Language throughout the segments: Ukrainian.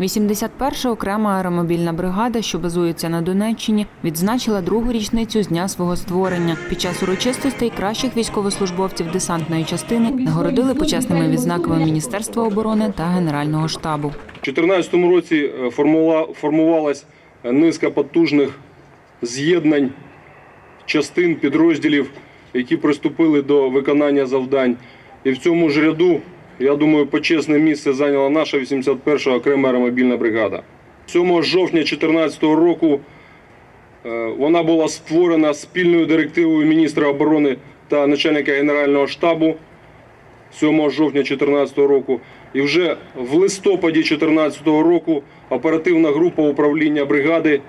81-ша окрема аеромобільна бригада, що базується на Донеччині, відзначила другу річницю з дня свого створення. Під час урочистостей кращих військовослужбовців десантної частини нагородили почесними відзнаками Міністерства оборони та Генерального штабу. У 2014 році е, формувалась низка потужних з'єднань частин підрозділів, які приступили до виконання завдань. І в цьому ж ряду, я думаю, почесне місце зайняла наша 81-ша окрема аеромобільна бригада. 7 жовтня 2014 року е, вона була створена спільною директивою міністра оборони та начальника Генерального штабу 7 жовтня 2014 року. І вже в листопаді 2014 року оперативна група управління бригади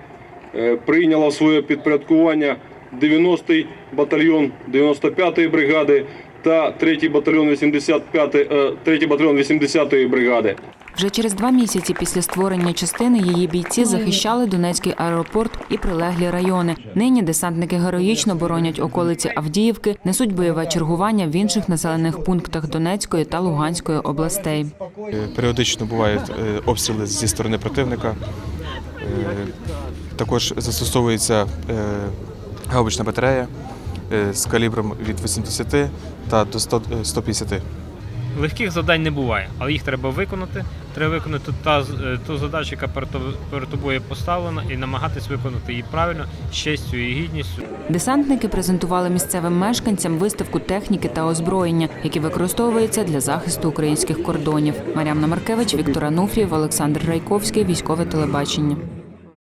е, прийняла своє підпорядкування 90-й батальйон 95-ї бригади та 3-й батальйон 85 е, 3-й батальйон 80-ї бригади. Вже через два місяці після створення частини її бійці захищали Донецький аеропорт і прилеглі райони. Нині десантники героїчно боронять околиці Авдіївки, несуть бойове чергування в інших населених пунктах Донецької та Луганської областей. Е, Періодично бувають е, обстріли зі сторони противника. Е, Також застосовується е, гаубична батарея е, з калібром від 80 та до 100 е, 150. Легких завдань не буває, але їх треба виконати. Треба виконати та, з- е, ту задачу, яка перед перед тобою поставлена, і намагатись виконати її правильно, з честю і гідністю. Десантники презентували місцевим мешканцям виставку техніки та озброєння, які використовуються для захисту українських кордонів. Мар'яна Маркевич, Віктор Ануфрієв, Олександр Райковський, військове телебачення.